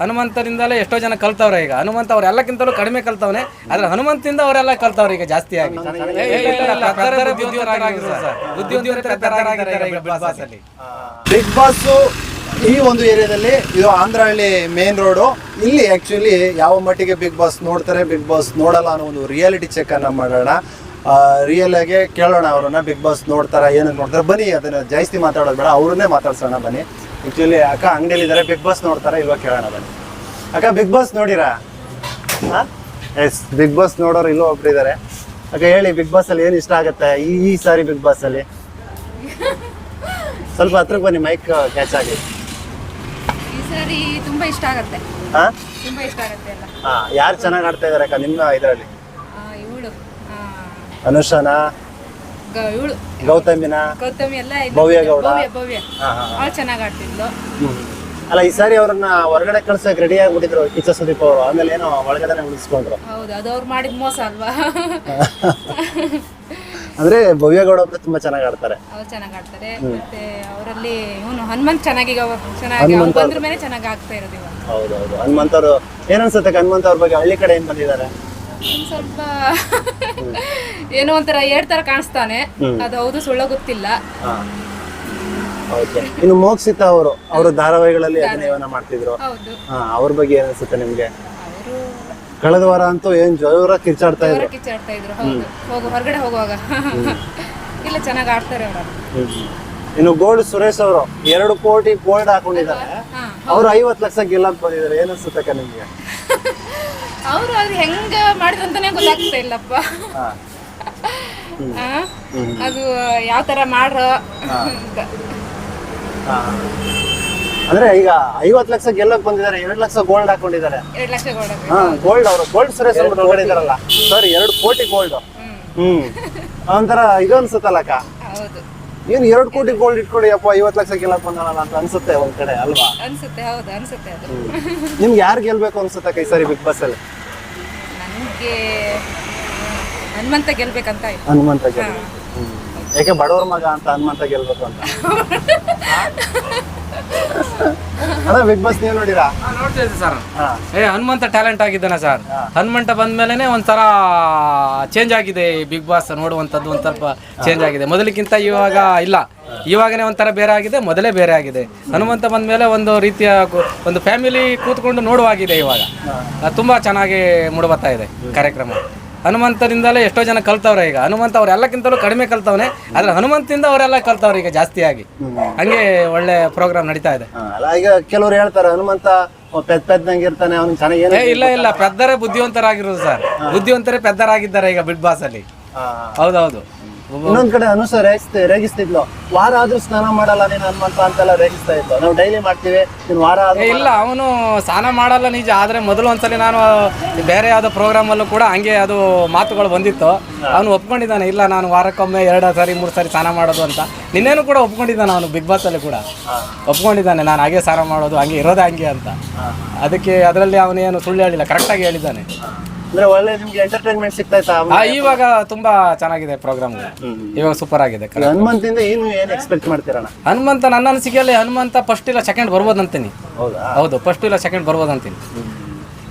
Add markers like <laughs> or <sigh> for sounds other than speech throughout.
ಹನುಮಂತರಿಂದಲೇ ಎಷ್ಟೋ ಜನ ಕಲ್ತವ್ರೆ ಈಗ. ಹನುಮಂತ ಅವ್ರು ಎಲ್ಲಕ್ಕಿಂತಲೂ ಕಡಿಮೆ ಕಲ್ತವ್ನೆ. ಆದ್ರೆ ಹನುಮಂತಿಂದ ಅವರೆಲ್ಲ ಕಲ್ತವ್ರೆ ಈಗ ಜಾಸ್ತಿ ಆಗಿ. ಬಿಗ್ ಬಾಸ್ ಈ ಒಂದು ಏರಿಯಾದಲ್ಲಿ ಇದು ಆಂಧ್ರಹಳ್ಳಿ ಮೇನ್ ರೋಡು ಇಲ್ಲಿ ಆಕ್ಚುಲಿ ಯಾವ ಮಟ್ಟಿಗೆ ಬಿಗ್ ಬಾಸ್ ನೋಡ್ತಾರೆ ಬಿಗ್ ಬಾಸ್ ನೋಡಲ್ಲ ಅನ್ನೋ ಒಂದು ರಿಯಾಲಿಟಿ ಚೆಕ್ ಅನ್ನ ಮಾಡೋಣ. ರಿಯಲ್ ಆಗಿ ಕೇಳೋಣ ಅವ್ರನ್ನ ಬಿಗ್ ಬಾಸ್ ನೋಡ್ತಾರ ಏನಕ್ಕೆ ನೋಡ್ತಾರೆ. ಬನ್ನಿ ಅದನ್ನ ಜಾಸ್ತಿ ಮಾತಾಡೋದು ಬೇಡ ಅವ್ರನ್ನೇ ಮಾತಾಡ್ಸೋಣ ಬನ್ನಿ. ಆಕ್ಚುಲಿ ಅಕ್ಕ ಅಂಗಡಿಯಲ್ಲಿ ಇದ್ದಾರೆ ಬಿಗ್ ಬಾಸ್ ನೋಡ್ತಾರ ಇಲ್ವಾ ಕೇಳೋಣ ಬನ್ನಿ. ಅಕ್ಕ ಬಿಗ್ ಬಾಸ್ ನೋಡಿರಾ? ಎಸ್ ಬಿಗ್ ಬಾಸ್ ನೋಡೋರು ಇಲ್ಲೋ ಒಬ್ರು ಇದ್ದಾರೆ ಅಕ್ಕ ಹೇಳಿ ಬಿಗ್ ಬಾಸ್ ಅಲ್ಲಿ ಏನು ಇಷ್ಟ ಆಗುತ್ತೆ? ಈ ಈ ಸಾರಿ ಬಿಗ್ ಬಾಸ್ ಅಲ್ಲಿ. ಸ್ವಲ್ಪ ಹತ್ರಕ್ಕೆ ಬನ್ನಿ ಮೈಕ್ ಕ್ಯಾಚ್ ಆಗಿ. ಈ ಸಾರಿ ತುಂಬಾ ಇಷ್ಟ ಆಗತ್ತೆ. ಹಾ? ತುಂಬಾ ಇಷ್ಟ ಆಗತ್ತೆ ಎಲ್ಲ. ಹಾ ಯಾರು ಚೆನ್ನಾಗಿ ಆಡ್ತಾ ಇದಾರೆ ಅಕ್ಕ ನಿಮ್ಮ ಇದರಲ್ಲಿ? ಇವಳು. ಅನುಷಾನ? ಇವಳು ಗೌತಮಿನ ಗೌತಮಿ ಎಲ್ಲ. ಭವ್ಯ ಗೌಡ. ಭವ್ಯ ಭವ್ಯ. ಹಾ, ಹಾ, ಹಾ. ಅವಳು ಚೆನ್ನಾಗಿ ಆಡ್ತಿದ್ಲು. ಅಲ್ಲ ಈ ಸಾರಿ ಅವ್ರನ್ನ ಹೊರಗಡೆ ಕಳ್ಸಕ್ ರೆಡಿ ಆಗ್ಬಿಟ್ಟಿದ್ರು ಕಿಚ್ಚ ಸುದೀಪ್ ಅವರು. ಆಮೇಲೆ ಏನೋ ಒಳಗಡೆ ಉಳಿಸ್ಕೊಂಡ್ರು. ಹೌದು ಅದು ಅವ್ರು ಮಾಡಿದ ಮೋಸ ಅಲ್ವಾ? <laughs> ಅಂದ್ರೆ ಭವ್ಯ ಗೌಡ ಒಬ್ರು ತುಂಬಾ ಚೆನ್ನಾಗಿ ಆಡ್ತಾರೆ. ಅವ್ರು ಚೆನ್ನಾಗಿ ಆಡ್ತಾರೆ. ಮತ್ತೆ ಅವರಲ್ಲಿ ಇವನು ಹನುಮಂತ್ ಚೆನ್ನಾಗಿ ಈಗ ಅವ್ರು ಚೆನ್ನಾಗಿ ಅವ್ರು ಬಂದ್ರ ಮೇಲೆ ಚೆನ್ನಾಗಿ ಆಗ್ತಾ ಇರೋದು ಇವಾಗ. ಹೌದೌದು ಅವರು ಏನನ್ಸುತ್ತೆ ಹನುಮಂತ ಅವ್ರ ಬಗ್ಗೆ ಹಳ್ಳಿ ಕಡೆ ಏನ್ ಬಂದಿದ್ದಾರೆ? ಸ್ವಲ್ಪ <laughs> ಏನೋ ಒಂಥರ ಹೇಳ್ತಾರ ತರ ಕಾಣಿಸ್ತಾನೆ. ಅದು ಹೌದು ಸುಳ್ಳ ಗೊತ್ತಿಲ್ಲ. ಓಕೆ. ಇನ್ನು ಮೋಕ್ಷಿತ ಅವರು ಅವರು ಧಾರಾವಾಹಿಗಳಲ್ಲಿ ಅಭಿನಯವನ್ನ ಮಾಡ್ತಿದ್ರು. ಹಾ ಅವ್ರ ಬಗ್ಗೆ ಏನನ್ಸುತ್ತೆ ನಿಮ್ಗೆ? ಅವರು ಕಳೆದ ವಾರ ಅಂತೂ ಏನ್ ಜೋರ ಕಿರ್ಚಾಡ್ತಾ ಇದ್ರು. ಕಿಚ್ಚಾಡ್ತಾ ಇದ್ರು ಹೌದು. ಹೋಗು ಹೊರಗಡೆ ಹೋಗುವಾಗ. <laughs> ಇಲ್ಲ ಚೆನ್ನಾಗಿ ಆಡ್ತಾರೆ ಅವರು. ಇನ್ನು ಗೋಲ್ಡ್ ಸುರೇಶ್ ಅವರು ಎರಡು ಕೋಟಿ ಗೋಲ್ಡ್ ಹಾಕೊಂಡಿದ್ದಾರೆ. ಅವ್ರು ಐವತ್ತು ಲಕ್ಷ ಗೆಲ್ಲಕ್ ಬಂದಿದ್ದಾರೆ. ಏನನ್ಸುತ್ತಕ್ಕ ನಿಮ್ಗೆ? ಅವರು ಅದು ಹೆಂಗ ಮಾಡಿದ್ರು ಅಂತಾನೆ ಗೊತ್ತಾಗ್ತಾ ಇಲ್ಲಪ್ಪ. ಆ? ಅದು ಯಾವ ತರ ಮಾಡ್ರ. ಅಂದ್ರೆ ಈಗ ಐವತ್ ಲಕ್ಷ ಗೆಲ್ಲಕ್ ಬಂದಿದ್ದಾರೆ ಎರಡ್ ಲಕ್ಷ ಗೋಲ್ಡ್ ಹಾಕೊಂಡಿದ್ದಾರೆ. ಗೋಲ್ಡ್ ಅವರು. ಗೋಲ್ಡ್ ಸುರೇಶ್ ಅವರು ಒಳಗಡೆ ಇದಾರಲ್ಲ ಸರ್ ಎರಡು ಕೋಟಿ ಗೋಲ್ಡ್ ಹ್ಮ್. ಒಂಥರ ಇದು ಅನ್ಸುತ್ತಲ್ಲಕ್ಕ ಹೌದು. ಏನ್ ಎರಡು ಕೋಟಿ ಗೋಲ್ಡ್ ಇಟ್ಕೊಡಿ ಅಪ್ಪ ಐವತ್ತು ಲಕ್ಷ ಗೆಲ್ಲಕ್ ಬಂದಾನಲ್ಲ ಅಂತ ಅನ್ಸುತ್ತೆ ಒಂದ್ ಕಡೆ ಅಲ್ವಾ? ಅನ್ಸುತ್ತೆ ಹೌದು ಅನ್ಸುತ್ತೆ ಅದು. ನಿಮ್ಗೆ ಯಾರು ಗೆಲ್ಬೇಕು ಅನ್ಸುತ್ತೆ ಕೈ ಸರಿ ಬಿಗ್ ಬಾಸ್ ಅಲ್ಲಿ ನನಗೆ ಹನುಮಂತ ಗೆಲ್ಬೇಕಂತ ಇದೆ ಹನುಮಂತ ಯಾಕೆ ಬಡವ್ರ ಮಗ ಅಂತ ಹನುಮಂತ ಗೆಲ್ಬೇಕು ಅಂತ? <laughs> ಅಣ್ಣ ಬಿಗ್ ಬಾಸ್ ನೀವು ನೋಡಿರಾ? ನೋಡ್ತಾ ಸರ್. ಹಾ. ಏ ಹನುಮಂತ ಟ್ಯಾಲೆಂಟ್ ಆಗಿದ್ದಾನೆ ಸರ್. ಹನುಮಂತ ಬಂದ್ಮೇಲೆ ಒಂಥರ ಚೇಂಜ್ ಆಗಿದೆ ಈ ಬಿಗ್ ಬಾಸ್ ನೋಡುವಂಥದ್ದು ಒಂದು ಸ್ವಲ್ಪ ಚೇಂಜ್ ಆಗಿದೆ. ಮೊದಲಿಗಿಂತ ಇವಾಗ ಇಲ್ಲ. ಇವಾಗನೇ ಒಂಥರ ಬೇರೆ ಆಗಿದೆ ಮೊದಲೇ ಬೇರೆ ಆಗಿದೆ. ಹನುಮಂತ ಬಂದ್ಮೇಲೆ ಒಂದು ರೀತಿಯ ಒಂದು ಫ್ಯಾಮಿಲಿ ಕೂತ್ಕೊಂಡು ನೋಡುವಾಗಿದೆ ಇವಾಗ. ತುಂಬಾ ಚೆನ್ನಾಗಿ ಮೂಡಿಬರ್ತಾ ಇದೆ ಕಾರ್ಯಕ್ರಮ. ಹನುಮಂತರಿಂದಲೇ ಎಷ್ಟೋ ಜನ ಕಲ್ತವ್ರೆ ಈಗ. ಹನುಮಂತ ಅವರೆಲ್ಲಕ್ಕಿಂತಲೂ ಕಡಿಮೆ ಕಲ್ತವನೆ. ಆದ್ರೆ ಹನುಮಂತಿಂದ ಅವರೆಲ್ಲ ಕಲ್ತವ್ರೆ ಈಗ ಜಾಸ್ತಿಯಾಗಿ ಆಗಿ. ಹಂಗೆ ಒಳ್ಳೆ ಪ್ರೋಗ್ರಾಮ್ ನಡೀತಾ ಇದೆ. ಅಲ್ಲ ಈಗ ಕೆಲವರು ಹೇಳ್ತಾರೆ ಹನುಮಂತ ಪೆದ್ ಪೆದ್ದಂಗೆ ಇರ್ತಾನೆ ಚೆನ್ನಾಗಿ ಇಲ್ಲ ಇಲ್ಲ ಪೆದ್ದರೇ ಬುದ್ಧಿವಂತರಾಗಿರೋದು ಸರ್. ಬುದ್ಧಿವಂತರೇ ಪೆದ್ದರಾಗಿದ್ದಾರೆ ಈಗ ಬಿಗ್ ಬಾಸ್ ಅಲ್ಲಿ. ಹೌದೌದು. ಇನ್ನೊಂದ್ ಕಡೆ ಅನುಸ ರೇಗಿಸ್ತಿ ರೇಗಿಸ್ತಿದ್ಲು ವಾರ ಆದ್ರೂ ಸ್ನಾನ ಮಾಡಲ್ಲ ನೀನು ಹನುಮಂತ ಅಂತೆಲ್ಲ ರೇಗಿಸ್ತಾ ಇತ್ತು ನಾವು ಡೈಲಿ ಮಾಡ್ತೀವಿ. ನೀನು ವಾರ ಏ ಆದ್ರೂ ಇಲ್ಲ ಅವನು ಸ್ನಾನ ಮಾಡಲ್ಲ ನಿಜ. ಆದ್ರೆ ಮೊದಲು ಒಂದ್ಸಲಿ ನಾನು ಬೇರೆ ಯಾವ್ದೋ ಪ್ರೋಗ್ರಾಮ್ ಅಲ್ಲೂ ಕೂಡ ಹಂಗೆ ಅದು ಮಾತುಗಳು ಬಂದಿತ್ತು. ಅವನು ಒಪ್ಕೊಂಡಿದ್ದಾನೆ ಇಲ್ಲ ನಾನು ವಾರಕ್ಕೊಮ್ಮೆ ಎರಡು ಸಾರಿ ಮೂರು ಸಾರಿ ಸ್ನಾನ ಮಾಡೋದು ಅಂತ. ನಿನ್ನೇನು ಕೂಡ ಒಪ್ಕೊಂಡಿದ್ದಾನೆ ಅವನು ಬಿಗ್ ಬಾಸ್ ಅಲ್ಲಿ ಕೂಡ. ಒಪ್ಕೊಂಡಿದ್ದಾನೆ ನಾನು ಹಾಗೆ ಸ್ನಾನ ಮಾಡೋದು ಹಂಗೆ ಇರೋದೇ ಹಂಗೆ ಅಂತ. ಅದಕ್ಕೆ ಅದರಲ್ಲಿ ಅವನೇನು ಸುಳ್ಳು ಹೇಳಿಲ್ಲ ಕರೆಕ್ಟಾಗಿ ಹೇಳಿದ್ದಾನೆ. ಅಂದ್ರೆ ಒಳ್ಳೆ ನಿಮ್ಗೆ ಎಂಟರ್ಟೈನ್ಮೆಂಟ್ ಸಿಗ್ತಾ ಆ, ಇವಾಗ ತುಂಬಾ ಚೆನ್ನಾಗಿದೆ ಪ್ರೋಗ್ರಾಮ್ ಇವಾಗ ಸೂಪರ್ ಆಗಿದೆ ಈಗ ಹನುಮಂತಿಂದ ಏನು ಏನ್ ಎಕ್ಸ್ಪೆಕ್ಟ್ ಮಾಡ್ತೀರಣ್ಣ? ಹನುಮಂತ ನನ್ನ ಅನಿಸಿಕೆಯಲ್ಲಿ ಹನುಮಂತ ಫಸ್ಟ್ ಇಲ್ಲ ಸೆಕೆಂಡ್ ಬರ್ಬೋದು ಅಂತೀನಿ ಹೌದಾ? ಹೌದು ಫಸ್ಟ್ ಇಲ್ಲ ಸೆಕೆಂಡ್ ಬರ್ಬೋದು ಅಂತೀನಿ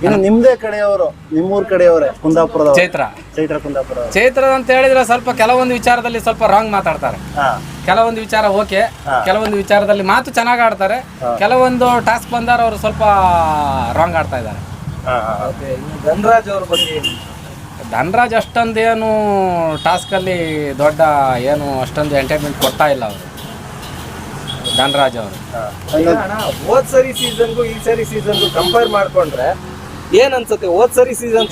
ಇನ್ನು ನಿಮ್ದೇ ಕಡೆಯವರು ನಿಮ್ಮೂರ್ ಕಡೆಯವರೇ ಕುಂದಾಪುರದವರು? ಚೈತ್ರ. ಚೈತ್ರ ಕುಂದಾಪುರ ಚೈತ್ರ ಅಂತ ಹೇಳಿದ್ರೆ ಸ್ವಲ್ಪ ಕೆಲವೊಂದು ವಿಚಾರದಲ್ಲಿ ಸ್ವಲ್ಪ ರಾಂಗ್ ಮಾತಾಡ್ತಾರೆ. ಹಾ. ಕೆಲವೊಂದು ವಿಚಾರ ಓಕೆ ಕೆಲವೊಂದು ವಿಚಾರದಲ್ಲಿ ಮಾತು ಚೆನ್ನಾಗಿ ಆಡ್ತಾರೆ. ಕೆಲವೊಂದು ಟಾಸ್ಕ್ ಬಂದಾರ ಅವರು ಸ್ವಲ್ಪ ರಾಂಗ್ ಆಡ್ತಾ ಇದ್ದಾರೆ. ಹಾ ಹಾ ಧನರಾಜ್ ಅವ್ರ ಬಗ್ಗೆ ಧನರಾಜ್ ಅಷ್ಟೊಂದೇನು ಟಾಸ್ಕಲ್ಲಿ ದೊಡ್ಡ ಏನು ಅಷ್ಟೊಂದು ಎಂಟರ್ಟೈನ್ಮೆಂಟ್ ಕೊಡ್ತಾ ಇಲ್ಲ ಅವರು. ಧನರಾಜ್ ಅವರು. ಅಣ್ಣ ಹೋದ್ ಸರಿ ಸೀಸನ್ಗೂ ಈ ಸರಿ ಸೀಸನ್ಗೂ ಕಂಪೇರ್ ಮಾಡ್ಕೊಂಡ್ರೆ ಏನ್ ಅನ್ಸುತ್ತೆ? ಹೋದ್ ಸರಿ ಸೀಸನ್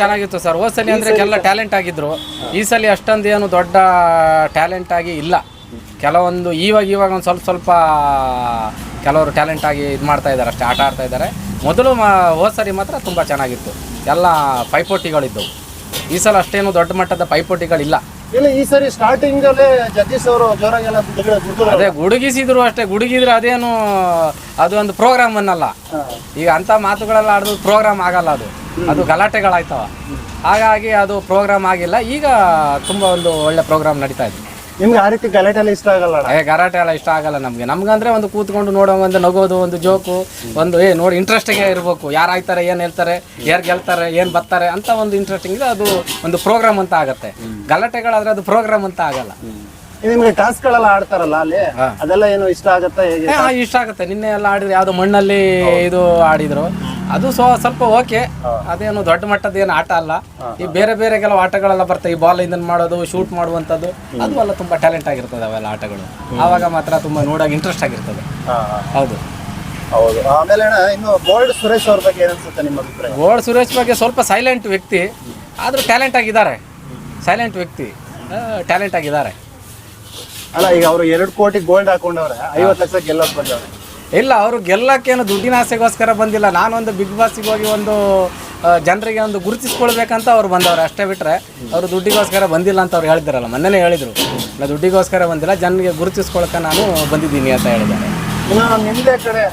ಚೆನ್ನಾಗಿತ್ತು. ಸರ್. ಓಸಲಿ ಅಂದ್ರೆ ಎಲ್ಲ ಟ್ಯಾಲೆಂಟ್ ಆಗಿದ್ರು. ಈ ಸಲ ಅಷ್ಟೊಂದು ಏನು ದೊಡ್ಡ ಟ್ಯಾಲೆಂಟ್ ಆಗಿ ಇಲ್ಲ. ಕೆಲವೊಂದು ಇವಾಗ ಇವಾಗ ಒಂದು ಸ್ವಲ್ಪ ಸ್ವಲ್ಪ ಕೆಲವರು ಟ್ಯಾಲೆಂಟ್ ಆಗಿ ಇದು ಮಾಡ್ತಾ ಇದ್ದಾರೆ ಅಷ್ಟೇ ಆಟ ಆಡ್ತಾ ಇದ್ದಾರೆ. ಮೊದಲು ಮಾ ಹೋದ ಸರಿ ಮಾತ್ರ ತುಂಬ ಚೆನ್ನಾಗಿತ್ತು. ಎಲ್ಲ ಪೈಪೋಟಿಗಳಿದ್ದವು. ಈ ಸಲ ಅಷ್ಟೇನು ದೊಡ್ಡ ಮಟ್ಟದ ಪೈಪೋಟಿಗಳಿಲ್ಲ. ಇಲ್ಲ ಈ ಸರಿ ಸ್ಟಾರ್ಟಿಂಗ್ ಜಗದೀಶ್ ಅವರು ಜೋರಾಗೆಲ್ಲ ಅದೇ ಗುಡುಗಿಸಿದ್ರು ಅಷ್ಟೇ ಗುಡುಗಿದ್ರೆ ಅದೇನು ಅದು ಒಂದು ಪ್ರೋಗ್ರಾಮ್ ಅನ್ನಲ್ಲ. ಈಗ ಅಂತ ಮಾತುಗಳೆಲ್ಲ ಆಡಿದ್ರು ಪ್ರೋಗ್ರಾಮ್ ಆಗಲ್ಲ ಅದು. ಅದು ಗಲಾಟೆಗಳಾಯ್ತವ. ಹಾಗಾಗಿ ಅದು ಪ್ರೋಗ್ರಾಮ್ ಆಗಿಲ್ಲ ಈಗ ತುಂಬ ಒಂದು ಒಳ್ಳೆ ಪ್ರೋಗ್ರಾಮ್ ನಡೀತಾ ಇದೆ. ನಿಮ್ಗೆ ಆ ರೀತಿ ಗಲಾಟೆ ಎಲ್ಲ ಇಷ್ಟ ಆಗಲ್ಲ ಅಣ್ಣ? ಏ, ಗಲಾಟೆ ಎಲ್ಲ ಇಷ್ಟ ಆಗಲ್ಲ ನಮಗೆ. ನಮ್ಗಂದ್ರೆ ಒಂದು ಕೂತ್ಕೊಂಡು ನೋಡೋ ಒಂದು ನಗೋದು, ಒಂದು ಜೋಕು, ಒಂದು, ಏ, ನೋಡಿ ಇಂಟ್ರೆಸ್ಟಿಂಗ್ ಇರಬೇಕು. ಯಾರು ಆಯ್ತಾರೆ, ಏನು ಹೇಳ್ತಾರೆ, ಯಾರು ಗೆಲ್ತಾರೆ, ಏನು ಬರ್ತಾರೆ ಅಂತ ಒಂದು ಇಂಟ್ರೆಸ್ಟಿಂಗ್ ಅದು ಒಂದು ಪ್ರೋಗ್ರಾಮ್ ಅಂತ ಆಗುತ್ತೆ. ಗಲಾಟೆಗಳಾದ್ರೆ ಅದು ಪ್ರೋಗ್ರಾಮ್ ಅಂತ ಆಗಲ್ಲ. ನಿಮ್ಗೆ ಟಾಸ್ಕ್ ಗಳೆಲ್ಲ ಆಡ್ತಾರಲ್ಲ ಅಲ್ಲಿ? ಅದೆಲ್ಲ ಏನು ಇಷ್ಟ ಆಗುತ್ತೆ ಹೇಗೆ? ಏ, ಆ, ಇಷ್ಟ ಆಗುತ್ತೆ. ನಿನ್ನೆ ಎಲ್ಲ ಆಡಿದ್ರೆ ಯಾವ್ದು ಮಣ್ಣಲ್ಲಿ ಇದು ಆಡಿದ್ರು. ಅದು ಸೊ ಸ್ವಲ್ಪ ಓಕೆ. ಅದೇನು ದೊಡ್ಡ ಮಟ್ಟದ ಏನು ಆಟ ಅಲ್ಲ. ಈ ಬೇರೆ ಬೇರೆ ಕೆಲವು ಆಟಗಳೆಲ್ಲ ಬರ್ತವೆ. ಈ ಬಾಲ್ ಇದನ್ನ ಮಾಡೋದು ಶೂಟ್ ಮಾಡುವಂಥದ್ದು. ಅದು ಎಲ್ಲ ತುಂಬಾ ಟ್ಯಾಲೆಂಟ್ ಆಗಿರ್ತದೆ ಅವೆಲ್ಲ ಆಟಗಳು. ಆವಾಗ ಮಾತ್ರ ತುಂಬಾ ನೋಡೋಕೆ ಇಂಟ್ರೆಸ್ಟ್ ಆಗಿರ್ತದೆ. ಹಾ, ಹಾ. ಹೌದು. ಹೌದು. ಆಮೇಲೆ ಅಣ್ಣ ಇನ್ನು ಬೋಲ್ಡ್ ಸುರೇಶ್ ಅವ್ರ ಬಗ್ಗೆ ಏನನ್ಸುತ್ತೆ ನಿಮ್ಮ ಅಭಿಪ್ರಾಯ? ಸುರೇಶ್ ಬಗ್ಗೆ ಸ್ವಲ್ಪ ಸೈಲೆಂಟ್ ವ್ಯಕ್ತಿ. ಆದರೂ ಟ್ಯಾಲೆಂಟ್ ಆಗಿದ್ದಾರೆ. ಸೈಲೆಂಟ್ ವ್ಯಕ್ತಿ. ಟ್ಯಾಲೆಂಟ್ ಆಗಿದ್ದಾರೆ. ಅಲ್ಲ ಈಗ ಅವರು ಎರಡು ಕೋಟಿ ಗೋಲ್ಡ್ ಹಾಕೊಂಡವ್ರೆ ಐವತ್ತು ಲಕ್ಷ ಗೆಲ್ಲೋಕ್ ಬಂದವ್ರೆ. ಇಲ್ಲ ಅವರು ಗೆಲ್ಲಕ್ಕೇನು ದುಡ್ಡಿನ ಆಸೆಗೋಸ್ಕರ ಬಂದಿಲ್ಲ ನಾನೊಂದು ಬಿಗ್ ಬಾಸಿಗೆ ಹೋಗಿ ಒಂದು ಜನರಿಗೆ ಒಂದು ಗುರುತಿಸ್ಕೊಳ್ಬೇಕಂತ ಅವ್ರು ಬಂದವ್ರು. ಅಷ್ಟೇ ಬಿಟ್ಟರೆ ಅವರು ದುಡ್ಡಿಗೋಸ್ಕರ ಬಂದಿಲ್ಲ ಅಂತ ಅವ್ರು ಹೇಳಿದ್ರಲ್ಲ ಮೊನ್ನೆನೇ ಹೇಳಿದರು. ನಾ ದುಡ್ಡಿಗೋಸ್ಕರ ಬಂದಿಲ್ಲ ಜನರಿಗೆ ಗುರುತಿಸ್ಕೊಳಕ್ಕೆ ನಾನು ಬಂದಿದ್ದೀನಿ ಅಂತ ಹೇಳಿದ್ದಾರೆ. ಇನ್ನು ನಿಮ್ದೇ ಕಡೆ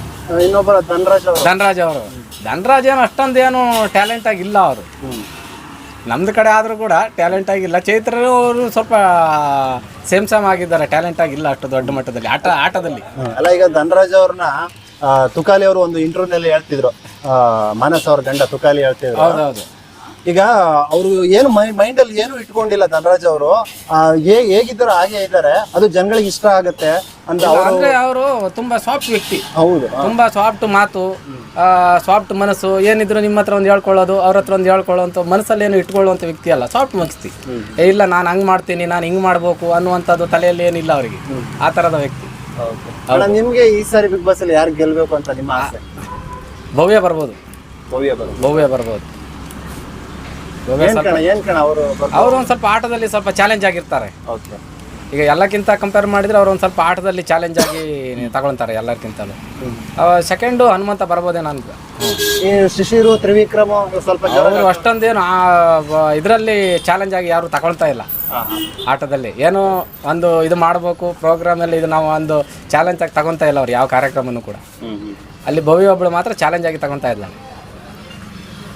ಇನ್ನೊಬ್ಬರ ಧನರಾಜ್ ಅವರು. ಧನರಾಜ್ ಅವರು. ಧನರಾಜ್ ಏನು ಅಷ್ಟೊಂದೇನು ಟ್ಯಾಲೆಂಟ್ ಆಗಿಲ್ಲ ಅವರು. ನಮ್ದು ಕಡೆ ಆದರೂ ಕೂಡ ಟ್ಯಾಲೆಂಟ್ ಆಗಿಲ್ಲ. ಚೈತ್ರರು ಅವರು ಸ್ವಲ್ಪ ಸೇಮ್ ಸೇಮ್ ಆಗಿದ್ದಾರೆ. ಟ್ಯಾಲೆಂಟ್ ಆಗಿಲ್ಲ ಅಷ್ಟು ದೊಡ್ಡ ಮಟ್ಟದಲ್ಲಿ ಆಟ ಆಟದಲ್ಲಿ. ಅಲ್ಲ ಈಗ ಧನರಾಜ್ ಅವ್ರನ್ನ ತುಕಾಲಿ ಅವರು ಒಂದು ಇಂಟರ್ವ್ಯೂನಲ್ಲಿ ಹೇಳ್ತಿದ್ರು. ಆ, ಮಾನಸ್ ಅವ್ರ ಗಂಡ ತುಕಾಲಿ ಹೇಳ್ತಿದ್ರು. ಹೌದೌದು. ಈಗ ಅವರು ಏನು ಮೈಂಡ್ ಅಲ್ಲಿ ಏನು ಇಟ್ಕೊಂಡಿಲ್ಲ ಧನರಾಜ್ ಅವರು ಹೇಗಿದ್ದಾರೆ ಹಾಗೆ ಇದ್ದಾರೆ. ಅದು ಜನಗಳಿಗೆ ಇಷ್ಟ ಆಗತ್ತೆ ಅಂತ ಅವರು ಅಂದ್ರೆ ಅವರು ತುಂಬಾ ಸಾಫ್ಟ್ ವ್ಯಕ್ತಿ. ಹೌದು. ತುಂಬಾ ಸಾಫ್ಟ್ ಮಾತು ಸಾಫ್ಟ್ ಮನಸ್ಸು. ಏನಿದ್ರು ನಿಮ್ಮ ಹತ್ರ ಒಂದು ಹೇಳ್ಕೊಳ್ಳೋದು ಅವ್ರ ಹತ್ರ ಒಂದು ಹೇಳ್ಕೊಳ್ಳೋಂಥ ಮನಸ್ಸಲ್ಲಿ ಏನು ಇಟ್ಕೊಳ್ಳುವಂಥ ವ್ಯಕ್ತಿ ಅಲ್ಲ ಸಾಫ್ಟ್ ಮನಸ್ತಿ ಇಲ್ಲ ನಾನು ಹಂಗೆ ಮಾಡ್ತೀನಿ ನಾನು ಹಿಂಗೆ ಮಾಡ್ಬೇಕು ಅನ್ನುವಂಥದ್ದು ತಲೆಯಲ್ಲಿ ಏನಿಲ್ಲ ಅವರಿಗೆ. ಆ ಥರದ ವ್ಯಕ್ತಿ. ನಿಮ್ಗೆ ಈ ಸಾರಿ ಬಿಗ್ ಬಾಸ್ ಅಲ್ಲಿ ಯಾರು ಗೆಲ್ಬೇಕು ಅಂತ ನಿಮ್ಮ ಆಸೆ? ಭವ್ಯ ಬರ್ಬೋದು. ಭವ್ಯ ಬರ್ಬೋದು. ಭವ್ಯ ಬರ್ಬೋದು ಭವ್ಯ ಏನ್ ಕಣ ಏನ್ ಕಣ ಅವರು ಒಂದು ಸ್ವಲ್ಪ ಆಟದಲ್ಲಿ ಸ್ವಲ್ಪ ಚಾಲೆಂಜ್ ಆಗಿರ್ತಾರೆ. ಓಕೆ. ಈಗ ಎಲ್ಲಕ್ಕಿಂತ ಕಂಪೇರ್ ಮಾಡಿದ್ರೆ ಅವ್ರು ಒಂದು ಸ್ವಲ್ಪ ಆಟದಲ್ಲಿ ಚಾಲೆಂಜ್ ಆಗಿ ತಗೊಳ್ತಾರೆ ಎಲ್ಲರಿಗಿಂತಲೂ ಸೆಕೆಂಡು ಹನುಮಂತ ಬರ್ಬೋದೇನೋ ಅಂತ ಈ ಶಿಶಿರು ತ್ರಿವಿಕ್ರಮ ಸ್ವಲ್ಪ ಅವರು ಅಷ್ಟೊಂದೇನು ಇದರಲ್ಲಿ ಚಾಲೆಂಜ್ ಆಗಿ ಯಾರು ತಗೊಳ್ತಾ ಇಲ್ಲ. ಆಟದಲ್ಲಿ. ಏನು ಒಂದು ಇದು ಮಾಡಬೇಕು ಪ್ರೋಗ್ರಾಮಲ್ಲಿ ಇದು ನಾವು ಒಂದು ಚಾಲೆಂಜ್ ಆಗಿ ತಗೊತಾ ಇಲ್ಲ ಅವ್ರು ಯಾವ ಕಾರ್ಯಕ್ರಮನೂ ಕೂಡ. ಅಲ್ಲಿ ಭವ್ಯ ಒಬ್ಬಳು ಮಾತ್ರ ಚಾಲೆಂಜ್ ಆಗಿ ತಗೊತಾ ಇಲ್ಲ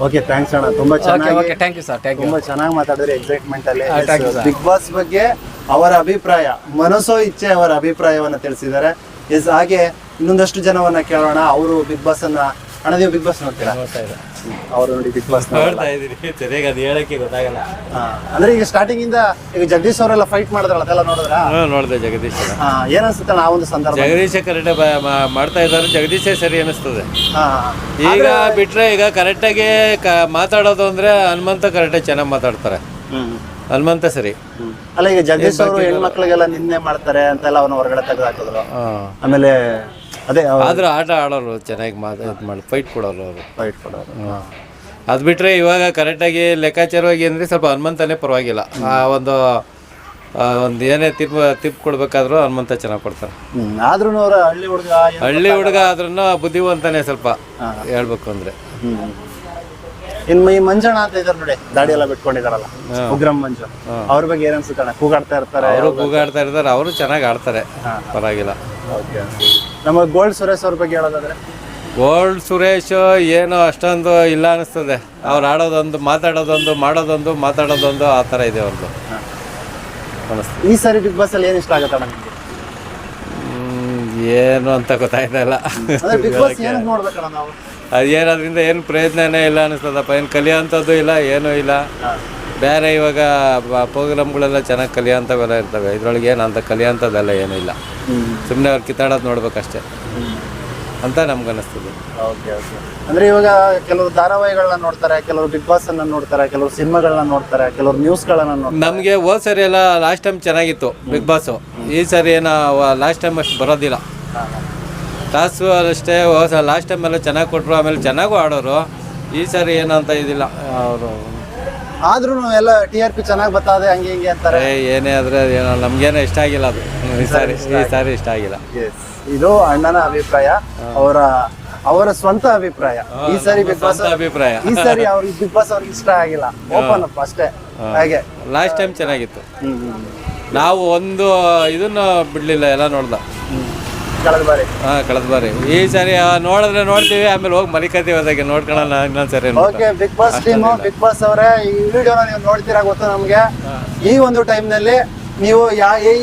ಓಕೆ ಥ್ಯಾಂಕ್ಸ್ ಅಣ್ಣ. ತುಂಬಾ ಓಕೆ ಚೆನ್ನಾಗಿ okay thank you sir thank you ತುಂಬಾ ಚೆನ್ನಾಗಿ ಮಾತಾಡಿದ್ರಿ ಎಕ್ಸೈಟ್ಮೆಂಟ್ ಅಲ್ಲಿ. Thank you, sir. Bigg Boss ಬಗ್ಗೆ ಅವರ ಅಭಿಪ್ರಾಯ ಮನಸ್ಸೋ ಇಚ್ಛೆ ಅವರ ಅಭಿಪ್ರಾಯವನ್ನ ತಿಳಿಸಿದ್ದಾರೆ. ಎಸ್ ಹಾಗೆ ಇನ್ನೊಂದಷ್ಟು ಜನವನ್ನ ಕೇಳೋಣ. ಅವರು ಬಿಗ್ ಬಾಸ್ ಅನ್ನ ಅಣ್ಣ ನೀವು ಬಿಗ್ ಬಾಸ್ ನೋಡ್ತೀರಾ? ಅವರು ನೋಡಿ ಬಿಗ್ ಬಾಸ್ ನೋಡ್ತಾ ಇದೀನಿ ಸರಿಯಾಗಿ ಅದು ಹೇಳಕ್ಕೆ ಗೊತ್ತಾಗಲ್ಲ. ಅಂದ್ರೆ ಈಗ ಸ್ಟಾರ್ಟಿಂಗ್ ಇಂದ ಈಗ ಜಗದೀಶ್ ಅವರೆಲ್ಲ ಫೈಟ್ ಮಾಡಿದ್ರಲ್ಲ ಅದೆಲ್ಲ ನೋಡಿದ್ರ? ಹ್ಮ್, ನೋಡ್ದೆ ಜಗದೀಶ್ ಏನ್ ಅನ್ಸುತ್ತೆ ಆ ಒಂದು ಸಂದರ್ಭ? ಜಗದೀಶ ಕರೆಕ್ಟ್ ಮಾಡ್ತಾ ಇದ್ದಾರೆ ಜಗದೀಶೇ ಸರಿ ಅನಿಸ್ತದೆ. ಹಾ, ಈಗ ಬಿಟ್ರೆ ಈಗ ಕರೆಕ್ಟಾಗಿ ಕ ಮಾತಾಡೋದು ಅಂದ್ರೆ ಹನುಮಂತ ಕರೆಕ್ಟಾಗಿ ಚೆನ್ನಾಗಿ ಮಾತಾಡ್ತಾರೆ. ಹ್ಮ್. ಹನುಮಂತ ಸರಿ. ಹ್ಮ್. ಅಲ್ಲ ಈಗ ಜಗದೀಶ್ ಅವರು ಹೆಣ್ಮಕ್ಳಿಗೆಲ್ಲ ನಿನ್ನೆ ಮಾಡ್ತಾರೆ ಅಂತೆಲ್ಲ ಅವ್ನ ಹೊರಗಡೆ ತೆಗೆದು ಹಾಕಿದ್ರು. ಆಮೇಲೆ ಅದೇ ಆದ್ರೆ ಆಟ ಆಡೋರು ಚೆನ್ನಾಗಿ ಮಾತು ಇದು ಮಾಡಿ ಫೈಟ್ ಕೊಡೋರು ಅವರು. ಫೈಟ್ ಕೊಡೋರು. ಅದು ಬಿಟ್ರೆ ಇವಾಗ ಕರೆಕ್ಟಾಗಿ ಲೆಕ್ಕಾಚಾರವಾಗಿ ಅಂದರೆ ಸ್ವಲ್ಪ ಹನುಮಂತನೇ ಪರವಾಗಿಲ್ಲ. ಆ ಒಂದು ಆ ಒಂದು ಏನೇ ತಿಪ್ ತಿಪ್ ಕೊಡ್ಬೇಕಾದ್ರೂ ಹನುಮಂತ ಚೆನ್ನಾಗಿ ಕೊಡ್ತಾರೆ. ಆದ್ರೂ ಅವ್ರ ಹಳ್ಳಿ ಹುಡುಗ ಹಳ್ಳಿ ಹುಡುಗ ಆದ್ರೂ ಬುದ್ಧಿವಂತನೇ ಸ್ವಲ್ಪ ಹೇಳ್ಬೇಕು ಅಂದ್ರೆ. ಇನ್ನು ಈ ಮಂಜಣ್ಣ ಅಂತ ಇದ್ದಾರೆ ನೋಡಿ ದಾಡಿ ಎಲ್ಲ ಬಿಟ್ಕೊಂಡಿದಾರಲ್ಲ ಉಗ್ರಂ ಮಂಜು. ಅವ್ರ ಬಗ್ಗೆ ಏನನ್ಸುತ್ತೆ ಕೂಗಾಡ್ತಾ ಇರ್ತಾರೆ ಅವರು ಕೂಗಾಡ್ತಾ ಇರ್ತಾರೆ ಅವರು ಚೆನ್ನಾಗಿ ಆಡ್ತಾರೆ. ಪರವಾಗಿಲ್ಲ. ನಮ್ಮ ಗೋಲ್ಡ್ ಸುರೇಶ್ ಅವ್ರ ಬಗ್ಗೆ ಹೇಳೋದಾದ್ರೆ. ಗೋಲ್ಡ್ ಸುರೇಶ್ ಏನು ಅಷ್ಟೊಂದು ಇಲ್ಲ ಅನಿಸ್ತದೆ. ಅವ್ರು ಆಡೋದೊಂದು ಮಾತಾಡೋದೊಂದು ಮಾಡೋದೊಂದು ಮಾತಾಡೋದೊಂದು ಆ ಥರ ಇದೆ ಅವ್ರದ್ದು ಅನಿಸ್ತದೆ ಈ ಸಾರಿ ಬಿಗ್ ಬಾಸ್ ಅಲ್ಲಿ ಏನ್ ಇಷ್ಟ ಆಗುತ್ತೆ ನಿಮ್ಗೆ? ಹ್ಮ್, ಏನು ಅಂತ ಗೊತ್ತಾಯ್ತಾ ಇಲ್ಲ. ಅಂದ್ರೆ ಬಿಗ್ ಬಾಸ್ ಏನ್ ನೋಡ್ಬೇಕಣ್ಣ ನಾವು? ಅದೇನು ಏನು ಪ್ರಯತ್ನನೇ ಇಲ್ಲ ಅನಿಸ್ತದಪ್ಪ. ಏನು ಕಲಿಯೋಂಥದ್ದು ಇಲ್ಲ ಏನೂ ಇಲ್ಲ. ಬೇರೆ ಇವಾಗ ಪ್ರೋಗ್ರಾಮ್ಗಳೆಲ್ಲ ಚೆನ್ನಾಗಿ ಕಲಿಯೋಂಥವೆಲ್ಲ ಇರ್ತವೆ. ಇದ್ರೊಳಗೆ ಏನು ಅಂತ ಕಲಿಯೋಂಥದ್ದೆಲ್ಲ ಏನೂ ಇಲ್ಲ. ಸುಮ್ಮನೆ ಅವ್ರು ಕಿತ್ತಾಡೋದು ನೋಡ್ಬೇಕಷ್ಟೇ. ಅಂತ ನಮ್ಗನ್ನಿಸ್ತದೆ ಓಕೆ ಓಕೆ. ಅಂದ್ರೆ ಇವಾಗ ಕೆಲವರು ಧಾರಾವಾಹಿಗಳನ್ನ ನೋಡ್ತಾರೆ ಕೆಲವರು ಬಿಗ್ ಬಾಸ್ ಅನ್ನ ನೋಡ್ತಾರೆ ಕೆಲವರು ಸಿನಿಮಾಗಳನ್ನ ನೋಡ್ತಾರೆ ಕೆಲವರು ನ್ಯೂಸ್ಗಳನ್ನ ನೋಡ್ತಾರೆ. ನಮಗೆ ಹೋದ್ ಸರಿ ಎಲ್ಲ ಲಾಸ್ಟ್ ಟೈಮ್ ಚೆನ್ನಾಗಿತ್ತು ಬಿಗ್ ಬಾಸು. ಈ ಸರಿ ಏನೋ ಲಾಸ್ಟ್ ಟೈಮ್ ಅಷ್ಟು ಬರೋದಿಲ್ಲ. ಲಾಸ್ಟು ಅಷ್ಟೇ ಲಾಸ್ಟ್ ಟೈಮ್ ಎಲ್ಲ ಚೆನ್ನಾಗಿ ಕೊಟ್ಟರು ಆಮೇಲೆ ಚೆನ್ನಾಗೂ ಆಡೋರು. ಈ ಸರಿ ಏನಂತ ಇದಿಲ್ಲ. ಅವರು ಆದ್ರೂ ಎಲ್ಲ ಟಿ ಆರ್ ಪಿ ಚೆನ್ನಾಗಿ ಬರ್ತದೆ ಹಂಗೆ ಹಿಂಗೆ ಅಂತಾರೆ. ಏನೇ ಆದ್ರೆ ಏನೋ ನಮ್ಗೇನೋ ಇಷ್ಟ ಆಗಿಲ್ಲ ಅದು. ಈ ಸಾರಿ ಈ ಸಾರಿ ಇಷ್ಟ ಆಗಿಲ್ಲ. ಇದು ಅಣ್ಣನ ಅಭಿಪ್ರಾಯ. ಅವರ ಅವರ ಸ್ವಂತ ಅಭಿಪ್ರಾಯ. ಈ ಸಾರಿ ಬಿಗ್ ಬಾಸ್ ಸ್ವಂತ ಅಭಿಪ್ರಾಯ. ಈ ಸಾರಿ ಅವ್ರಿಗೆ ಬಿಗ್ ಬಾಸ್ ಅವ್ರಿಗೆ ಇಷ್ಟ ಆಗಿಲ್ಲ. ಓಪನ್ ಅಪ್ ಅಷ್ಟೇ. ಹಾಗೆ. ಲಾಸ್ಟ್ ಟೈಮ್ ಚೆನ್ನಾಗಿತ್ತು. ಹ್ಮ್ ಹ್ಮ್. ನಾವು ಒಂದು ಇದನ್ನ ಬಿಡ್ಲಿಲ್ಲ ಎಲ್ಲ ನೋಡ್ದ. ಕಳೆದ ಬಾರಿ. ಹಾಂ ಕಳೆದ ಬಾರಿ. ಈ ಸರಿ ಆ, ನೋಡಿದ್ರೆ ನೋಡ್ತೀವಿ ಆಮೇಲೆ ಹೋಗಿ ಮಲಿಕತ್ತೀವಿ ಅದಕ್ಕೆ ನೋಡ್ಕೊಳ್ಳೋಣ ಇನ್ನೊಂದು ಸರಿ okay Bigg Boss team Bigg Boss ಅವರೇ ಈ ವಿಡಿಯೋನ ನೀವು ನೋಡ್ತೀರಾ ಗೊತ್ತು ನಮ್ಗೆ? ಈ ಒಂದು ಟೈಮ್ನಲ್ಲಿ ನೀವು ಯಾ ಈ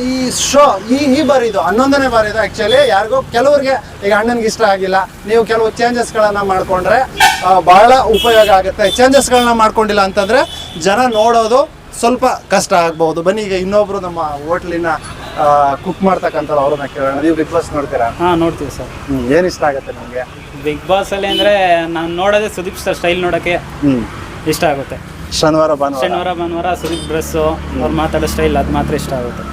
ಶೋ ಈ ಈ ಬಾರಿ ಇದು ಹನ್ನೊಂದನೇ ಬಾರಿ ಇದು ಆ್ಯಕ್ಚುಲಿ ಯಾರಿಗೂ ಕೆಲವ್ರಿಗೆ ಈಗ ಅಣ್ಣನಿಗೆ ಇಷ್ಟ ಆಗಿಲ್ಲ. ನೀವು ಕೆಲವು ಚೇಂಜಸ್ಗಳನ್ನು ಮಾಡಿಕೊಂಡ್ರೆ ಬಹಳ ಉಪಯೋಗ ಆಗುತ್ತೆ. ಚೇಂಜಸ್ಗಳನ್ನ ಮಾಡ್ಕೊಂಡಿಲ್ಲ ಅಂತಂದರೆ ಜನ ನೋಡೋದು ಸ್ವಲ್ಪ ಕಷ್ಟ ಆಗ್ಬೋದು ಬನ್ನಿ ಈಗ ಇನ್ನೊಬ್ರು ನಮ್ಮ ಹೋಟ್ಲಿನ ಕುಕ್ ಮಾಡ್ತಕ್ಕಂಥವ್ರು ಅವ್ರನ್ನ ಕೇಳೋಣ. ನೀವು ಬಿಗ್ ಬಾಸ್ ನೋಡ್ತೀರಾ? ಹಾಂ ನೋಡ್ತೀವಿ ಸರ್. ಹ್ಮ್ ಏನ್ ಇಷ್ಟ ಆಗುತ್ತೆ ನಿಮಗೆ? ಬಿಗ್ ಬಾಸ್ ಅಲ್ಲಿ ಅಂದ್ರೆ ನಾನು ನೋಡೋದೇ ಸುದೀಪ್ ಸರ್ ಸ್ಟೈಲ್ ನೋಡೋಕ್ಕೆ ಹ್ಮ್. ಇಷ್ಟ ಆಗುತ್ತೆ. ಶನಿವಾರ ಭಾನುವಾರ? ಶನಿವಾರ ಭಾನುವಾರ ಸುದೀಪ್ ಡ್ರೆಸ್ಸು ಅವ್ರು ಮಾತಾಡೋ ಸ್ಟೈಲ್ ಅದು ಮಾತ್ರ ಇಷ್ಟ ಆಗುತ್ತೆ.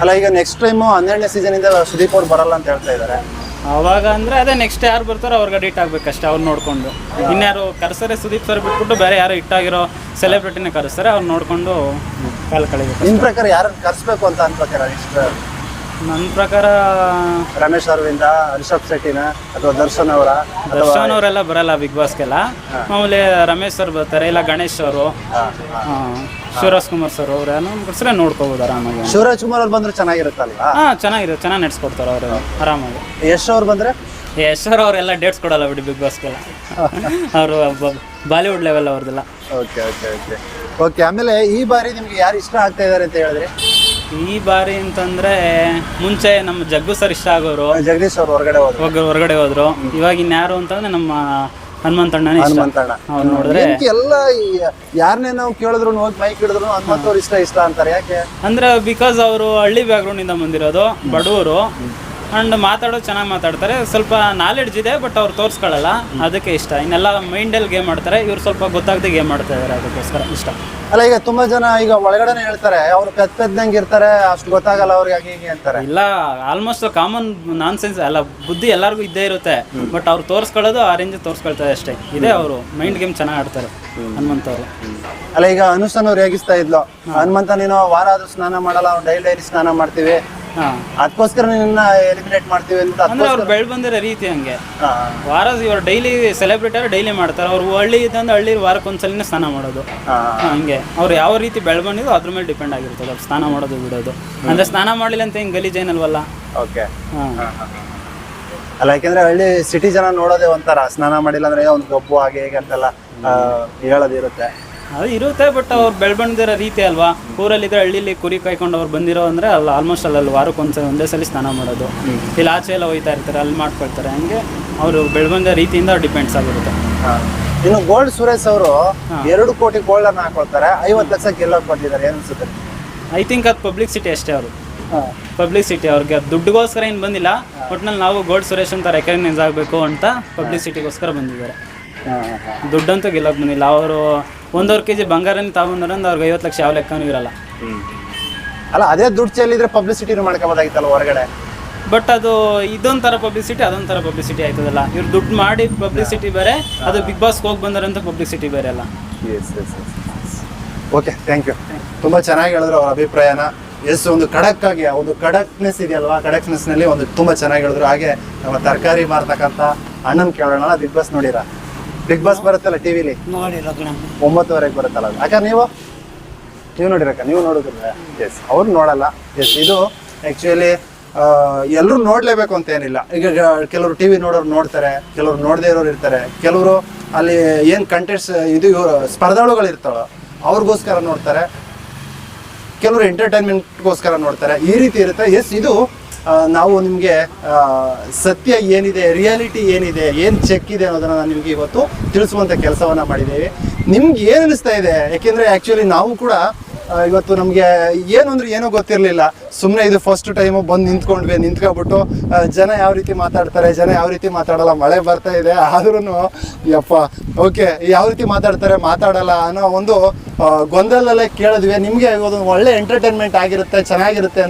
ಅಲ್ಲ ಈಗ ನೆಕ್ಸ್ಟ್ ಟೈಮು ಹನ್ನೆರಡನೇ ಸೀಸನ್ ಇಂದ ಸುದೀಪ್ ಅವ್ರು ಬರಲ್ಲ ಅಂತ ಹೇಳ್ತಾ ಇದ್ದಾರೆ ಅವಾಗ ಅಂದ್ರೆ ಅದೇ ನೆಕ್ಸ್ಟ್ ಯಾರು ಬರ್ತಾರೋ ಅವ್ರಿಗೆ ಡೇಟ್ ಆಗ್ಬೇಕಷ್ಟೇ ಅವ್ರು ನೋಡ್ಕೊಂಡು. ಇನ್ಯಾರು ಕರೆಸರೆ ಸುದೀಪ್ ಸರ್ ಬಿಟ್ಬಿಟ್ಟು ಬೇರೆ ಯಾರು ಇಟ್ಟಾಗಿರೋ ಸೆಲೆಬ್ರಿಟಿನ ಕರೆಸ್ತಾರೆ ಅವ್ರು ನೋಡ್ಕೊಂಡು ಕಾಲ ಕಳಿಬೇಕು ನಿಮ್ಮ ಪ್ರಕಾರ ಯಾರು ಕರ್ಸ್ಬೇಕು ಅಂತ ಅನ್ಕೋತೀರ ನೆಕ್ಸ್ಟ್ ನನ್ನ ಪ್ರಕಾರ ರಮೇಶ್ ಅರವಿಂದ ರಿಷಬ್ ಶೆಟ್ಟಿನ ಅಥವಾ ದರ್ಶನ್ ಅವರ ದರ್ಶನ್ ಅವರೆಲ್ಲ ಬರಲ್ಲ ಬಿಗ್ ಬಾಸ್ಗೆಲ್ಲ ಮಾಮೂಲಿ ರಮೇಶ್ ಸರ್ ಬರ್ತಾರೆ ಇಲ್ಲ ಗಣೇಶ್ ಅವರು ಶಿವರಾಜ್ ಕುಮಾರ್ ಸರ್ ಅವ್ರು ಯಾರು ನೋಡ್ಕೋಬಹುದು ನೋಡ್ಕೋಬೋದು ಆರಾಮಾಗಿ. ಶಿವರಾಜ್ ಕುಮಾರ್ ಅವ್ರು ಬಂದ್ರೆ ಚೆನ್ನಾಗಿರುತ್ತಲ್ಲ ಹಾಂ ಚೆನ್ನಾಗಿದೆ ಚೆನ್ನಾಗಿ ನಡೆಸ್ಕೊಡ್ತಾರೆ ಅವರು ಆರಾಮಾಗಿ. ಯಶ್ ಅವ್ರು ಬಂದ್ರೆ? ಯಶ್ವರ್ ಅವರೆಲ್ಲ ಡೇಟ್ಸ್ ಕೊಡಲ್ಲ ಬಿಡಿ ಬಿಗ್ ಬಾಸ್ಗೆಲ್ಲ ಅವರು ಬಾಲಿವುಡ್ ಲೆವೆಲ್ ಅವ್ರದ್ದೆಲ್ಲ. ಓಕೆ ಓಕೆ ಓಕೆ ಓಕೆ ಆಮೇಲೆ ಈ ಬಾರಿ ನಿಮ್ಗೆ ಯಾರು ಇಷ್ಟ ಆಗ್ತಾ ಇದ್ದಾರೆ ಅಂತ ಹೇಳಿದ್ರಿ? ಈ ಬಾರಿ ಅಂತಂದ್ರೆ ಮುಂಚೆ ನಮ್ಮ ಜಗ್ಗು ಸರ್ ಇಷ್ಟ ಆಗೋರು. ಜಗದೀಶ್ ಅವ್ರು ಹೊರಗಡೆ ಹೋದ್ರು. ಹೋಗಿ ಹೊರಗಡೆ ಹೋದ್ರು. ಇವಾಗ ಇನ್ಯಾರು ಅಂತಂದ್ರೆ ನಮ್ಮ ಹನುಮಂತಣ್ಣನೇ ಇಷ್ಟ. ಹನುಮಂತಣ್ಣ ಅವ್ರು ನೋಡಿದ್ರೆ ಏನಕ್ಕೆ ಎಲ್ಲ ಯಾರನ್ನೇ ನಾವು ಕೇಳಿದ್ರು ಹೋಗಿ ಮೈಕ್ ಹಿಡಿದ್ರು ಹನುಮಂತ ಅವ್ರು ಇಷ್ಟ ಇಷ್ಟ ಅಂತಾರೆ. ಯಾಕೆ? ಅಂದ್ರೆ ಬಿಕಾಸ್ ಅವರು ಹಳ್ಳಿ ಬ್ಯಾಕ್ಗ್ರೌಂಡ್ ಇಂದ ಬಂದಿರೋದು ಬಡವರು. ಅಂಡ್ ಮಾತಾಡೋದು ಚೆನ್ನಾಗಿ ಮಾತಾಡ್ತಾರೆ. ಸ್ವಲ್ಪ ನಾಲೆಡ್ಜ್ ಇದೆ ಬಟ್ ಅವ್ರು ತೋರಿಸ್ಕೊಳ್ಳಲ್ಲ. ಅದಕ್ಕೆ ಇಷ್ಟ. ಇನ್ನೆಲ್ಲ ಮೈಂಡಲ್ಲಿ ಗೇಮ್ ಆಡ್ತಾರೆ. ಇವ್ರು ಸ್ವಲ್ಪ ಗೊತ್ತಾಗದೆ ಗೇಮ್ ಆಡ್ತಾ ಇದ್ದಾರೆ ಅದಕ್ಕೋಸ್ಕರ. ಇಷ್ಟ. ಅಲ್ಲ ಈಗ ತುಂಬಾ ಜನ ಈಗ ಒಳಗಡೆನೆ ಹೇಳ್ತಾರೆ ಅವ್ರು ಪೆದ್ ಪೆದ್ದಂಗೆ ಇರ್ತಾರೆ ಅಷ್ಟು ಗೊತ್ತಾಗಲ್ಲ ಅವ್ರಿಗೆ ಹಾಗೆ ಹೀಗೆ ಅಂತಾರೆ. ಇಲ್ಲ ಆಲ್ಮೋಸ್ಟ್ ಕಾಮನ್ ನಾನ್ ಸೆನ್ಸ್ ಅಲ್ಲ ಬುದ್ಧಿ ಎಲ್ಲರಿಗೂ ಇದ್ದೇ ಇರುತ್ತೆ. ಬಟ್ ಅವ್ರು ತೋರಿಸ್ಕೊಳ್ಳೋದು ಆ ರೇಂಜ್ ತೋರಿಸ್ಕೊಳ್ತಾರೆ ಅಷ್ಟೇ. ಇದೇ ಅವರು ಮೈಂಡ್ ಗೇಮ್ ಚೆನ್ನಾಗಿ ಆಡ್ತಾರೆ ಹನುಮಂತ ಅವರು ಅಲ್ಲ ಈಗ ಅನುಸನ್ ಅವ್ರು ಹೇಗಿಸ್ತಾ ಇದ್ಲು? ಹನುಮಂತ ನೀನು ವಾರ ಆದ್ರೂ ಸ್ನಾನ ಮಾಡಲ್ಲ ಅವ್ನು ಡೈಲಿ ಡೈಲಿ ಸ್ನಾನ ಮಾಡ್ತೀವಿ. ಅದಕ್ಕೋಸ್ಕರ ನಿನ್ನ ಎಲಿಮಿನೇಟ್ ಮಾಡ್ತೀವಿ ಅಂತ ಅಂದ್ರೆ ಅವ್ರು ಬೆಳ್ ಬಂದಿರೋ ರೀತಿ ಹಂಗೆ. ಹಾ. ವಾರ ಇವ್ರು ಡೈಲಿ ಸೆಲೆಬ್ರಿಟರ್ ಡೈಲಿ ಮಾಡ್ತಾರೆ. ಅವ್ರು ಹಳ್ಳಿ ಇದ್ದಂದ್ರೆ ಹಳ್ಳಿ ವಾರಕ್ಕೆ ಒಂದ್ಸಲಿನೇ ಸ್ನಾನ ಮಾಡೋದು. ಹಾ. ಹಾ, ಹಂಗೆ. ಅವ್ರು ಯಾವ ರೀತಿ ಬೆಳ್ ಬಂದಿದ್ರು ಅದ್ರ ಮೇಲೆ ಡಿಪೆಂಡ್ ಆಗಿರ್ತದೆ. ಅವ್ರು ಸ್ನಾನ ಮಾಡೋದು ಬಿಡೋದು. ಅಂದ್ರೆ ಸ್ನಾನ ಮಾಡಲಿಲ್ಲ ಅಂತ ಹಿಂಗೆ ಗಲೀಜೇನಲ್ವಲ್ಲ ಓಕೆ ಹಾಂ. ಅಲ್ಲ ಯಾಕೆಂದ್ರೆ ಹಳ್ಳಿ ಸಿಟಿ ಜನ ನೋಡೋದೇ ಒಂಥರ. ಸ್ನಾನ ಮಾಡಿಲ್ಲ ಅಂದ್ರೆ ಒಂದು ಗಬ್ಬು ಹಾಗೆ ಹೀಗೆ ಅಂತೆಲ್ಲ ಆ, ಹೇಳೋದಿರುತ್ತೆ. ಅದು ಇರುತ್ತೆ ಬಟ್ ಅವ್ರು ಬೆಳ್ಬಂದಿರೋ ರೀತಿ ಅಲ್ವಾ? ಊರಲ್ಲಿದ್ರೆ ಹಳ್ಳಿಲಿ ಕುರಿ ಕಾಯ್ಕೊಂಡು ಅವ್ರು ಬಂದಿರೋ ಅಂದರೆ ಅಲ್ಲಿ ಆಲ್ಮೋಸ್ಟ್ ಅಲ್ಲಲ್ಲಿ ವಾರಕ್ಕೆ ಒಂದ್ಸಲ ಒಂದೇ ಸಲ ಸ್ನಾನ ಮಾಡೋದು. ಇಲ್ಲಿ ಆಚೆ ಎಲ್ಲ ಹೋಯ್ತಾ ಇರ್ತಾರೆ ಅಲ್ಲಿ ಮಾಡ್ಕೊಳ್ತಾರೆ. ಹಂಗೆ ಅವರು ಬೆಳ್ಬಂದ ರೀತಿಯಿಂದ ಡಿಪೆಂಡ್ಸ್ ಆಗಿರುತ್ತೆ. ಇನ್ನು ಗೋಲ್ಡ್ ಸುರೇಶ್ ಅವರು ಎರಡು ಕೋಟಿ ಗೋಲ್ಡ್ ಅನ್ನ ಹಾಕೊಳ್ತಾರೆ ಐವತ್ತು ಲಕ್ಷ ಗೆಲ್ಲೋಕೆ ಬಂದಿದ್ದಾರೆ ಏನು ಅನ್ಸುತ್ತೆ? ಐ ಥಿಂಕ್ ಅದು ಪಬ್ಲಿಸಿಟಿ ಅಷ್ಟೇ ಅವರು. ಪಬ್ಲಿಸಿಟಿ ಅವ್ರಿಗೆ ದುಡ್ಡುಗೋಸ್ಕರ ಏನು ಬಂದಿಲ್ಲ ಒಟ್ನಲ್ಲಿ ನಾವು ಗೋಲ್ಡ್ ಸುರೇಶ್ ಅಂತ ರೆಕಗ್ನೈಸ್ ಆಗಬೇಕು ಅಂತ ಪಬ್ಲಿಸಿಟಿಗೋಸ್ಕರ ಬಂದಿದ್ದಾರೆ. ದುಡ್ಡಂತೂ ಗೆಲ್ಲೋಕೆ ಬಂದಿಲ್ಲ ಅವರು ಒಂದೂವರೆ ಕೆ ಜಿ ಬಂಗಾರನ ತಗೊಂಡ್ರಂದ್ರೆ ಅವ್ರಿಗೆ ಐವತ್ತು ಲಕ್ಷ ಯಾವ ಲೆಕ್ಕನೂ ಇರಲ್ಲ. ಅಲ್ಲ ಅದೇ ದುಡ್ಡು ಚೆಲ್ಲಿದ್ರೆ ಪಬ್ಲಿಸಿಟಿನೂ ಮಾಡ್ಕೋಬೋದಾಗಿತ್ತಲ್ಲ ಹೊರಗಡೆ? ಬಟ್ ಅದು ಇದೊಂಥರ ಪಬ್ಲಿಸಿಟಿ ಅದೊಂಥರ ಪಬ್ಲಿಸಿಟಿ ಆಯ್ತದಲ್ಲ. ಇವ್ರು ದುಡ್ಡು ಮಾಡಿ ಪಬ್ಲಿಸಿಟಿ ಬೇರೆ ಅದು ಬಿಗ್ ಬಾಸ್ಗೆ ಹೋಗಿ ಬಂದರಂತ ಪಬ್ಲಿಸಿಟಿ ಬೇರೆ ಅಲ್ಲ. ಓಕೆ ಥ್ಯಾಂಕ್ ಯು ತುಂಬ ಚೆನ್ನಾಗಿ ಹೇಳಿದ್ರು ಅವ್ರ ಅಭಿಪ್ರಾಯನ. ಎಸ್ ಒಂದು ಖಡಕ್ ಆಗಿ ಒಂದು ಖಡಕ್ನೆಸ್ ಇದೆಯಲ್ವಾ? ಖಡಕ್ನೆಸ್ನಲ್ಲಿ ಒಂದು ತುಂಬಾ ಚೆನ್ನಾಗಿ ಹೇಳಿದ್ರು. ಹಾಗೆ ನಮ್ಮ ತರಕಾರಿ ಮಾರ್ತಕ್ಕಂಥ ಅಣ್ಣನ್ ಕೇಳೋಣ ಬಿಗ್ ಬಾಸ್ ನೋಡಿರಾ? ಬಿಗ್ ಬಾಸ್ ಬರುತ್ತಲ್ಲ ಟಿವಿಲಿ? ಒಂಬತ್ತುವರೆಗೆ ಬರುತ್ತಲ್ಲ ಅದು. ಅಕ್ಕ ನೀವು ನೀವು ನೋಡಿರಕ್ಕ ನೀವು ನೋಡಿದ್ರೆ ಎಸ್ ಅವ್ರು ನೋಡಲ್ಲ. ಎಸ್ ಇದು ಆ್ಯಕ್ಚುಲಿ ಎಲ್ಲರೂ ನೋಡ್ಲೇಬೇಕು ಅಂತ ಏನಿಲ್ಲ. ಈಗ ಗ- ಕೆಲವರು ಟಿವಿ ನೋಡೋರು ನೋಡ್ತಾರೆ ಕೆಲವರು ನೋಡದೇ ಇರೋರು ಇರ್ತಾರೆ. ಕೆಲವರು ಅಲ್ಲಿ ಏನು ಕಂಟೆಂಟ್ಸ್ ಇದು ಇವ್ರು ಸ್ಪರ್ಧಾಳುಗಳು ಇರ್ತಾವ ಅವ್ರಿಗೋಸ್ಕರ ನೋಡ್ತಾರೆ. ಕೆಲವರು ಎಂಟರ್ಟೈನ್ಮೆಂಟ್ಗೋಸ್ಕರ ನೋಡ್ತಾರೆ. ಈ ರೀತಿ ಇರುತ್ತೆ. ಎಸ್ ಇದು ನಾವು ನಿಮಗೆ ಸತ್ಯ ಏನಿದೆ ರಿಯಾಲಿಟಿ ಏನಿದೆ, ಏನು ಚೆಕ್ ಇದೆ ಅನ್ನೋದನ್ನು ನಾನು ನಿಮಗೆ ಇವತ್ತು ತಿಳಿಸುವಂಥ ಕೆಲಸವನ್ನ ಮಾಡಿದ್ದೀವಿ. ನಿಮ್ಗೆ ಏನು ಅನಿಸ್ತಾ ಇದೆ? ಯಾಕೆಂದರೆ ಆ್ಯಕ್ಚುಲಿ ನಾವು ಕೂಡ ಇವತ್ತು ನಮಗೆ ಏನು ಅಂದ್ರೆ ಏನೂ ಗೊತ್ತಿರಲಿಲ್ಲ. ಸುಮ್ಮನೆ ಇದು ಫಸ್ಟ್ ಟೈಮು ಬಂದು ನಿಂತ್ಕೊಂಡ್ವಿ ನಿಂತ್ಕೊಬಿಟ್ಟು ಜನ ಯಾವ ರೀತಿ ಮಾತಾಡ್ತಾರೆ, ಜನ ಯಾವ ರೀತಿ ಮಾತಾಡಲ್ಲ, ಮಳೆ ಬರ್ತಾ ಇದೆ ಆದ್ರೂ ಯಪ್ಪ ಓಕೆ ಯಾವ ರೀತಿ ಮಾತಾಡ್ತಾರೆ, ಮಾತಾಡಲ್ಲ ಅನ್ನೋ ಒಂದು ಗೊಂದಲಲ್ಲೇ ಕೇಳಿದ್ವಿ. ನಿಮಗೆ ಒಂದು ಒಳ್ಳೆ ಎಂಟರ್ಟೈನ್ಮೆಂಟ್ ಆಗಿರುತ್ತೆ, ಚೆನ್ನಾಗಿರುತ್ತೆ